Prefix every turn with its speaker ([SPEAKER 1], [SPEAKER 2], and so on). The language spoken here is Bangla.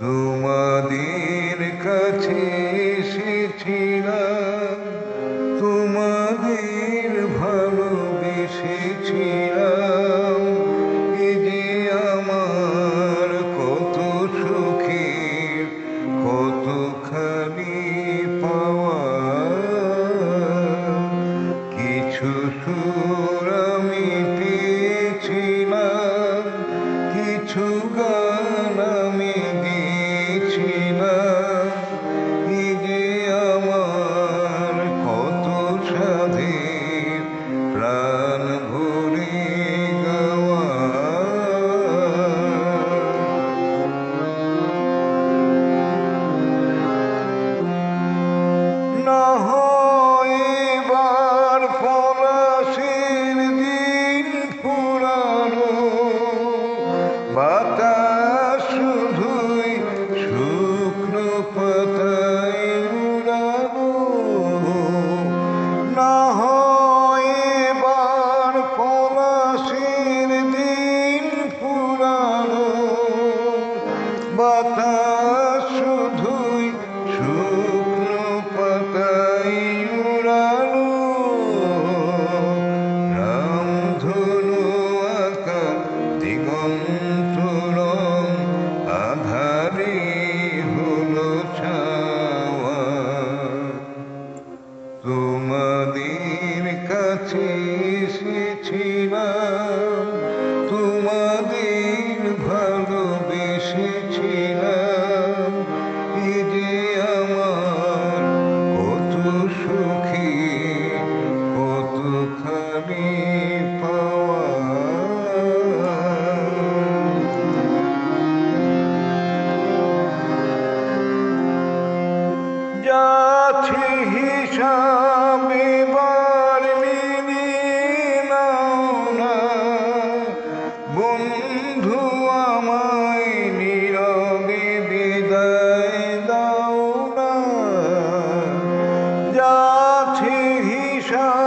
[SPEAKER 1] তোমাদের কাছে এসেছিলাম তোমাদের ভালোবেসেছিলাম। এ যে আমার কত সুখের কতখানি পাওয়া তোমাদের কাছে এসেছিলাম তোমাদের ভালোবেসেছিলাম। এ যে আমার কত সুখী কতখানি পাওয়া। যাচ্ছে হিসাব যাচ্ছে হিসাব